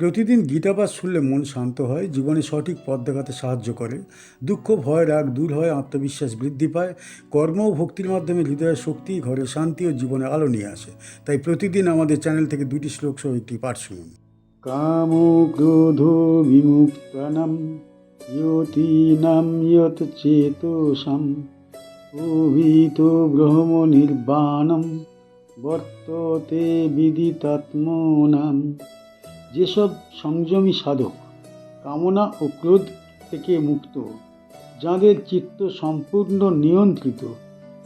প্রতিদিন গীতাপাঠ শুনলে মন শান্ত হয়, জীবনে সঠিক পথ দেখাতে সাহায্য করে। দুঃখ, ভয়, রাগ দূর হয়, আত্মবিশ্বাস বৃদ্ধি পায়। কর্ম ও ভক্তির মাধ্যমে হৃদয়ের শক্তি, ঘরে শান্তি ও জীবনে আলো নিয়ে আসে। তাই প্রতিদিন আমাদের চ্যানেল থেকে দুটি শ্লোক সহ একটি পাঠ শুনুন। কাম ক্রোধ বিমুক্তানাম, ইয়তীনাম ইয়ত চেতসাম অভিত ব্রহ্ম নির্বাণম, বর্ততে বিদিতাত্মনাম। যেসব সংযমী সাধক কামনা ও ক্রোধ থেকে মুক্ত, যাঁদের চিত্ত সম্পূর্ণ নিয়ন্ত্রিত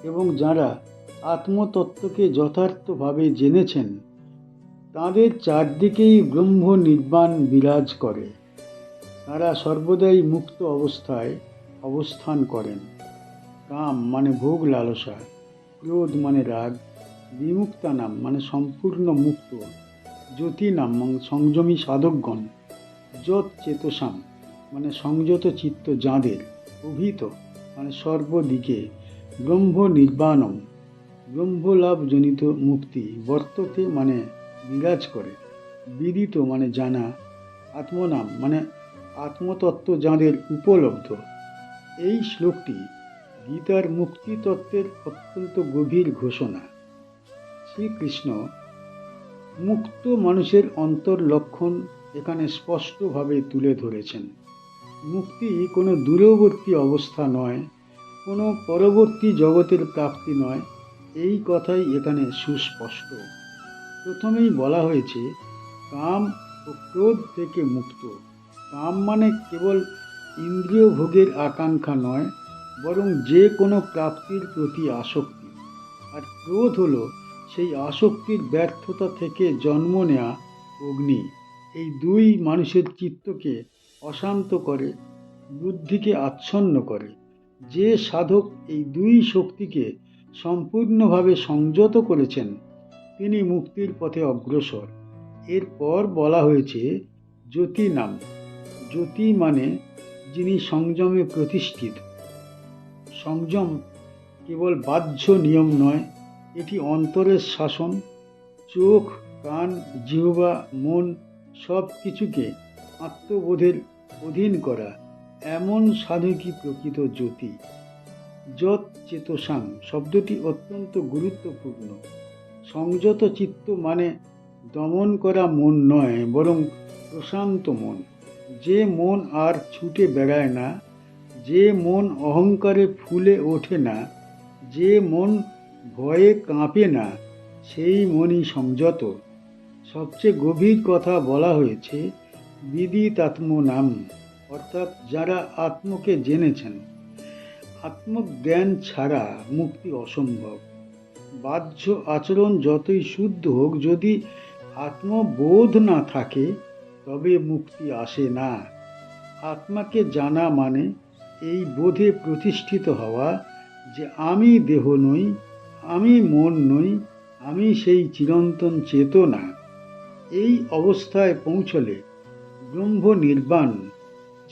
এবং যারা আত্মতত্ত্বকে যথার্থভাবে জেনেছেন, তাঁদের চারদিকেই ব্রহ্ম নির্বাণ বিরাজ করে। তারা সর্বদাই মুক্ত অবস্থায় অবস্থান করেন। কাম মানে ভোগ লালসা, ক্রোধ মানে রাগ, বিমুক্তা নাম মানে সম্পূর্ণ মুক্ত। জ্যোতি নাম মানে সংযমী সাধকগণ যত চেতসাম মানে সংযত চিত্ত যাঁদের, অভিত মানে সর্বদিকে ব্রহ্ম নির্বাণম, ব্রহ্মলাভজনিত মুক্তি বর্ততে মানে বিরাজ করে, বিদিত মানে জানা, আত্মনাম মানে আত্মতত্ত্ব যাঁদের উপলব্ধ। এই শ্লোকটি গীতার মুক্তিতত্ত্বের অত্যন্ত গভীর ঘোষণা। শ্রীকৃষ্ণ মুক্ত মানুষের অন্তর লক্ষণ এখানে স্পষ্টভাবে তুলে ধরেছেন। মুক্তি কোনো দূরবর্তী অবস্থা নয়, কোনো পরবর্তী জগতের প্রাপ্তি নয়, এই কথাই এখানে সুস্পষ্ট। প্রথমেই বলা হয়েছে, কাম ও ক্রোধ থেকে মুক্ত। কাম মানে কেবল ইন্দ্রিয় ভোগের আকাঙ্ক্ষা নয়, বরং যে কোনো প্রাপ্তির প্রতি আসক্তি। আর ক্রোধ হলো সেই আসক্তির ব্যর্থতা থেকে জন্ম নেয়া অগ্নি। এই দুই মানুষের চিত্তকে অশান্ত করে, বুদ্ধিকে আচ্ছন্ন করে। যে সাধক এই দুই শক্তিকে সম্পূর্ণভাবে সংযত করেছেন, তিনি মুক্তির পথে অগ্রসর। এরপর বলা হয়েছে জ্যোতি নাম জ্যোতি মানে যিনি সংযমে প্রতিষ্ঠিত। সংযম কেবল বাহ্য নিয়ম নয় এটি অন্তরের শাসন। চোখ, কান, জিহ্বা, মন সব কিছুকে আত্মবোধের অধীন করা এমন সাধকই প্রকৃত জ্যোতি। যত চেতসাং শব্দটি অত্যন্ত গুরুত্বপূর্ণ। সংযত চিত্ত মানে দমন করা মন নয়, বরং প্রশান্ত মন। যে মন আর ছুটে বেড়ায় না, যে মন অহংকারে ফুলে ওঠে না, যে মন ভয়ে কাঁপে না, সেই মনই সংযত। সবচেয়ে গভীর কথা বলা হয়েছে বিদিতাত্ম নাম অর্থাৎ যারা আত্মকে জেনেছেন। আত্মজ্ঞান ছাড়া মুক্তি অসম্ভব। বাহ্য আচরণ যতই শুদ্ধ হোক, যদি আত্মবোধ না থাকে, তবে মুক্তি আসে না। আত্মাকে জানা মানে এই বোধে প্রতিষ্ঠিত হওয়া যে আমি দেহ নই আমি মন নই, আমি সেই চিরন্তন চেতনা। এই অবস্থায় পৌঁছলে ব্রহ্ম নির্বাণ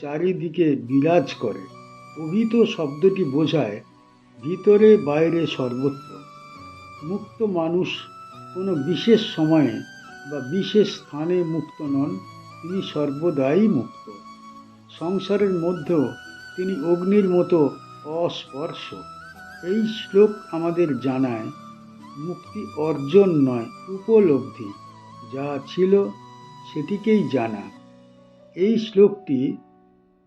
চারিদিকে বিরাজ করে। অভিত শব্দটি বোঝায়, ভিতরে বাইরে সর্বত্র। মুক্ত মানুষ কোনো বিশেষ সময়ে বা বিশেষ স্থানে মুক্ত নন, তিনি সর্বদাই মুক্ত। সংসারের মধ্যেও তিনি অগ্নির মতো অস্পর্শ। এই শ্লোক আমাদের জানায়, মুক্তি অর্জন নয়, উপলব্ধি। যা ছিল, সেটিকেই জানা। এই শ্লোকটি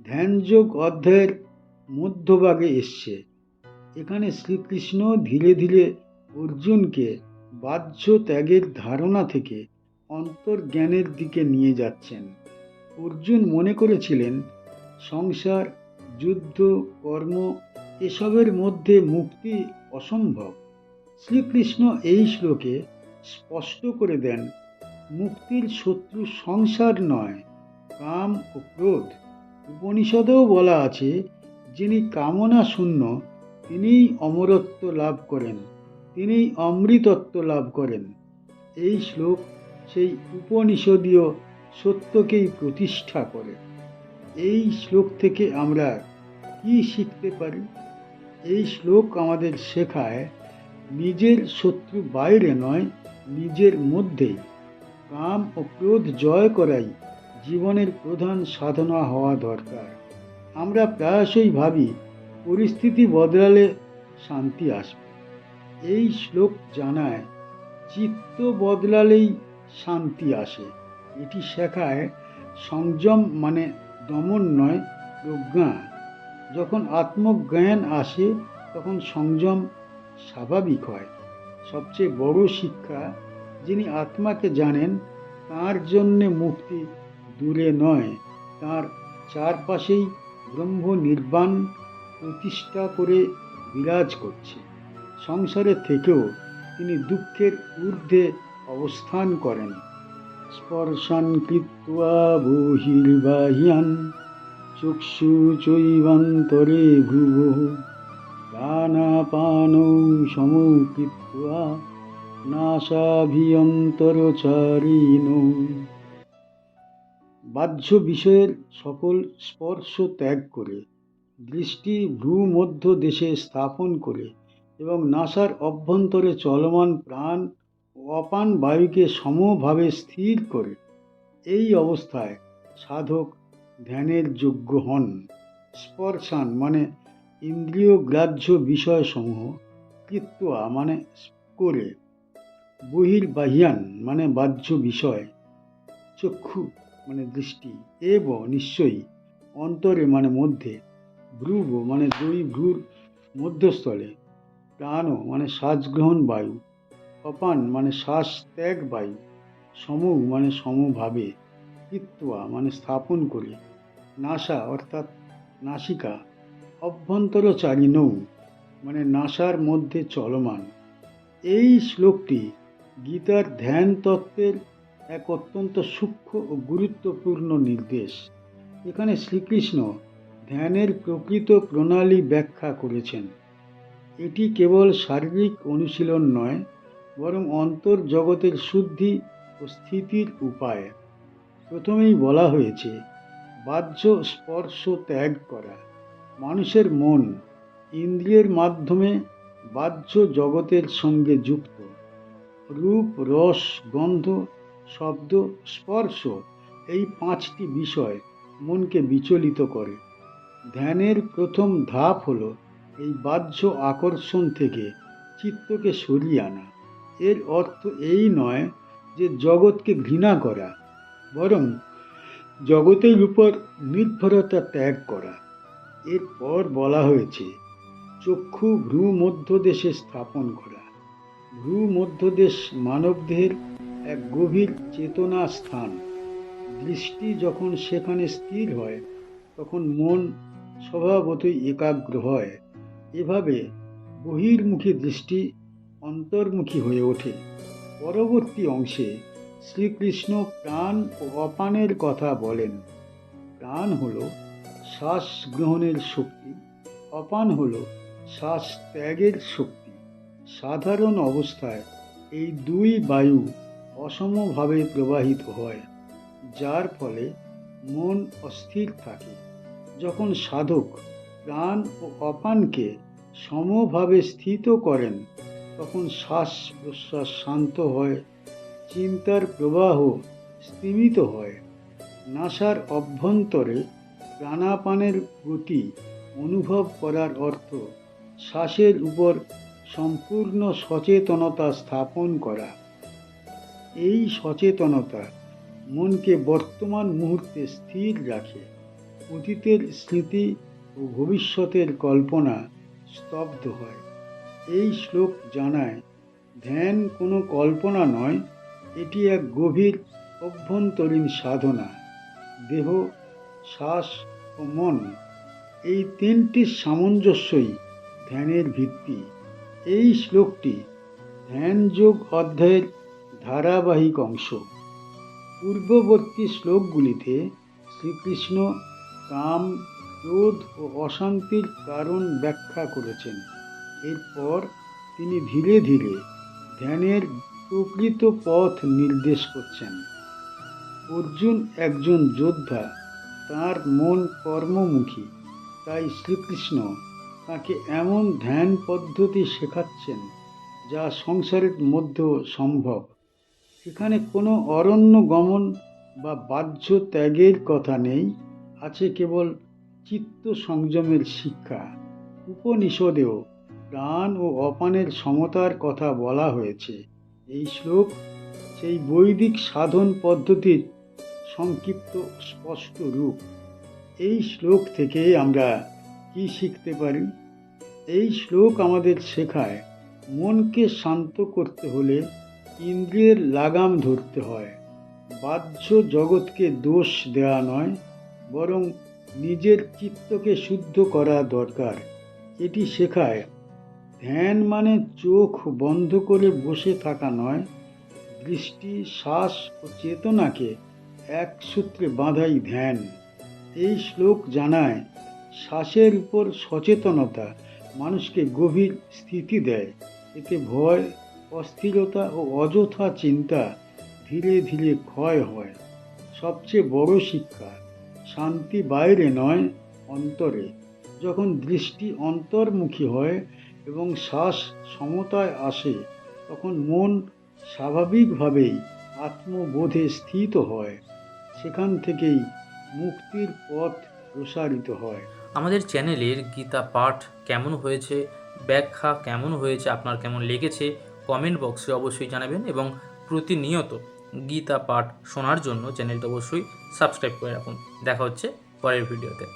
ধ্যানযোগ অধ্যায়ের মধ্যভাগে এসছে। এখানে শ্রীকৃষ্ণ ধীরে ধীরে অর্জুনকে বাহ্য ত্যাগের ধারণা থেকে অন্তর্জ্ঞানের দিকে নিয়ে যাচ্ছেন। অর্জুন মনে করেছিলেন, সংসার, যুদ্ধ, কর্ম এসবের মধ্যে মুক্তি অসম্ভব। শ্রীকৃষ্ণ এই শ্লোকে স্পষ্ট করে দেন, মুক্তির শত্রু সংসার নয়, কাম ও ক্রোধ। উপনিষদেও বলা আছে, যিনি কামনা শূন্য, তিনিই অমরত্ব লাভ করেন তিনি অমৃতত্ব লাভ করেন। এই শ্লোক সেই উপনিষদীয় সত্যকেই প্রতিষ্ঠা করে। এই শ্লোক থেকে আমরা কি শিখতে পারি? এই শ্লোক আমাদের শেখায়, নিজের শত্রু বাইরে নয়, নিজের মধ্যেই। কাম ও ক্রোধ জয় করাই জীবনের প্রধান সাধনা হওয়া দরকার। আমরা প্রায়শই ভাবি, পরিস্থিতি বদলালে শান্তি আসবে। এই শ্লোক জানায়, চিত্ত বদলালেই শান্তি আসে। এটি শেখায়, সংযম মানে দমন নয়, প্রজ্ঞা। যখন আত্মজ্ঞান আসে, তখন সংযম স্বাভাবিক হয়। সবচেয়ে বড় শিক্ষা যিনি আত্মাকে জানেন, তার জন্যে মুক্তি দূরে নয়। তার চারপাশেই ব্রহ্ম নির্বাণ প্রতিষ্ঠা করে বিরাজ করছে। সংসারে থেকেও তিনি দুঃখের ঊর্ধ্বে অবস্থান করেন। স্পর্শান কৃত্বা বহির্বাহ্যান। চক্ষু চৈবান্তরে ভ্রুব। প্রাণাপানৌ সমকৃত্বা বাহ্য বিষয়ের সকল স্পর্শ ত্যাগ করে, দৃষ্টি ভ্রূমধ্য দেশে স্থাপন করে এবং নাসার অভ্যন্তরে চলমান প্রাণ ও অপান বায়ুকে সমভাবে স্থির করে, এই অবস্থায় সাধক ধ্যানের যোগ্য হন। স্পর্শান মানে ইন্দ্রিয় গ্রাহ্য বিষয়সমূহ কৃত্বা মানে করে। বহির্বাহ্যান মানে বাহ্য বিষয়, চক্ষু মানে দৃষ্টি, এব নিশ্চয়ই, অন্তরে মানে মধ্যে, ভ্রুব মানে দুই ভ্রুর মধ্যস্থলে, প্রাণ মানে শ্বাস গ্রহণ বায়ু অপান মানে শ্বাস ত্যাগ বায়ু, সমু মানে সমভাবে। কৃত্বা মানে স্থাপন করে। নাসা, অর্থাৎ নাসিকা অভ্যন্তরচারী নৌ মানে নাসার মধ্যে চলমান। এই শ্লোকটি গীতার ধ্যান তত্ত্বের এক অত্যন্ত সূক্ষ্ম ও গুরুত্বপূর্ণ নির্দেশ। এখানে শ্রীকৃষ্ণ ধ্যানের প্রকৃত প্রণালী ব্যাখ্যা করেছেন। এটি কেবল শারীরিক অনুশীলন নয়, বরং অন্তর জগতের শুদ্ধি ও স্থিতির উপায়। প্রথমেই বলা হয়েছে, বাহ্য স্পর্শ ত্যাগ করা। মানুষের মন ইন্দ্রিয়ের মাধ্যমে বাহ্য জগতের সঙ্গে যুক্ত। রূপ, রস, গন্ধ, শব্দ, স্পর্শ এই পাঁচটি বিষয় মনকে বিচলিত করে। ধ্যানের প্রথম ধাপ হলো এই বাহ্য আকর্ষণ থেকে চিত্তকে সরিয়ে আনা। এর অর্থ এই নয় যে জগৎকে ঘৃণা করা বরং জগতের উপর নির্ভরতা ত্যাগ করা। এরপর বলা হয়েছে, চক্ষু ভ্রু মধ্যদেশে স্থাপন করা। ভ্রু মধ্যদেশ মানবদেহের এক গভীর চেতনা স্থান। দৃষ্টি যখন সেখানে স্থির হয়, তখন মন স্বভাবতই একাগ্র হয়। এভাবে বহির্মুখী দৃষ্টি অন্তর্মুখী হয়ে ওঠে। পরবর্তী অংশে শ্রীকৃষ্ণ প্রাণ ও অপানের কথা বলেন। প্রাণ হল শ্বাস গ্রহণের শক্তি, অপান হল শ্বাস ত্যাগের শক্তি। সাধারণ অবস্থায় এই দুই বায়ু অসমভাবে প্রবাহিত হয়, যার ফলে মন অস্থির থাকে। যখন সাধক প্রাণ ও অপানকে সমভাবে স্থিত করেন, তখন শ্বাস প্রশ্বাস শান্ত হয় চিন্তার প্রবাহ স্তিমিত হয়। নাসার অভ্যন্তরে প্রাণাপানের গতি অনুভব করার অর্থ শ্বাসের উপর সম্পূর্ণ সচেতনতা স্থাপন করা। এই সচেতনতা মনকে বর্তমান মুহূর্তে স্থির রাখে। অতীতের স্মৃতি ও ভবিষ্যতের কল্পনা স্তব্ধ হয়। এই শ্লোক জানায়, ধ্যান কোনো কল্পনা নয় এটি এক গভীর অভ্যন্তরীণ সাধনা। দেহ, শ্বাস ও মন এই তিনটি সামঞ্জস্যই ধ্যানের ভিত্তি। এই শ্লোকটি ধ্যান যোগ অধ্যায়ের ধারাবাহিক অংশ। পূর্ববর্তী শ্লোকগুলিতে শ্রীকৃষ্ণ কাম, ক্রোধ ও অশান্তির কারণ ব্যাখ্যা করেছেন। এরপর তিনি ধীরে ধীরে ধ্যানের প্রকৃত পথ নির্দেশ করছেন। অর্জুন একজন যোদ্ধা, তার মন কর্মমুখী, তাই শ্রীকৃষ্ণ তাকে এমন ধ্যান পদ্ধতি শেখাচ্ছেন যা সংসারের মধ্যেও সম্ভব। এখানে কোনো অরণ্য গমন বা বাহ্য ত্যাগের কথা নেই, আছে কেবল চিত্ত সংযমের শিক্ষা। উপনিষদেও প্রাণ ও অপানের সমতার কথা বলা হয়েছে। এই শ্লোক সেই বৈদিক সাধন পদ্ধতির সংক্ষিপ্ত স্পষ্ট রূপ। এই শ্লোক থেকে আমরা কি শিখতে পারি? এই শ্লোক আমাদের শেখায় মনকে শান্ত করতে হলে ইন্দ্রিয়ের লাগাম ধরতে হয়। বাহ্য জগৎকে দোষ দেওয়া নয়, বরং নিজের চিত্তকে শুদ্ধ করা দরকার। এটি শেখায় ধ্যান মানে চোখ বন্ধ করে বসে থাকা নয়, দৃষ্টি, শ্বাস ও চেতনাকে এক সূত্রে বাঁধাই ধ্যান। এই শ্লোক জানায়, শ্বাসের উপর সচেতনতা মানুষকে গভীর স্থিতি দেয়। এতে ভয়, অস্থিরতা ও অযথা চিন্তা ধীরে ধীরে ক্ষয় হয়। সবচেয়ে বড় শিক্ষা, শান্তি বাইরে নয়, অন্তরে। যখন দৃষ্টি অন্তর্মুখী হয় এবং শ্বাস সমতায় আসে, তখন মন স্বাভাবিকভাবেই আত্মবোধে স্থিত হয়। সেখান থেকেই মুক্তির পথ প্রসারিত হয়। আমাদের চ্যানেলের গীতা পাঠ কেমন হয়েছে, ব্যাখ্যা কেমন হয়েছে, আপনার কেমন লেগেছে, কমেন্ট বক্সে অবশ্যই জানাবেন এবং প্রতিনিয়ত গীতা পাঠ শোনার জন্য চ্যানেলটা অবশ্যই সাবস্ক্রাইব করে রাখুন। দেখা হচ্ছে পরের ভিডিওতে।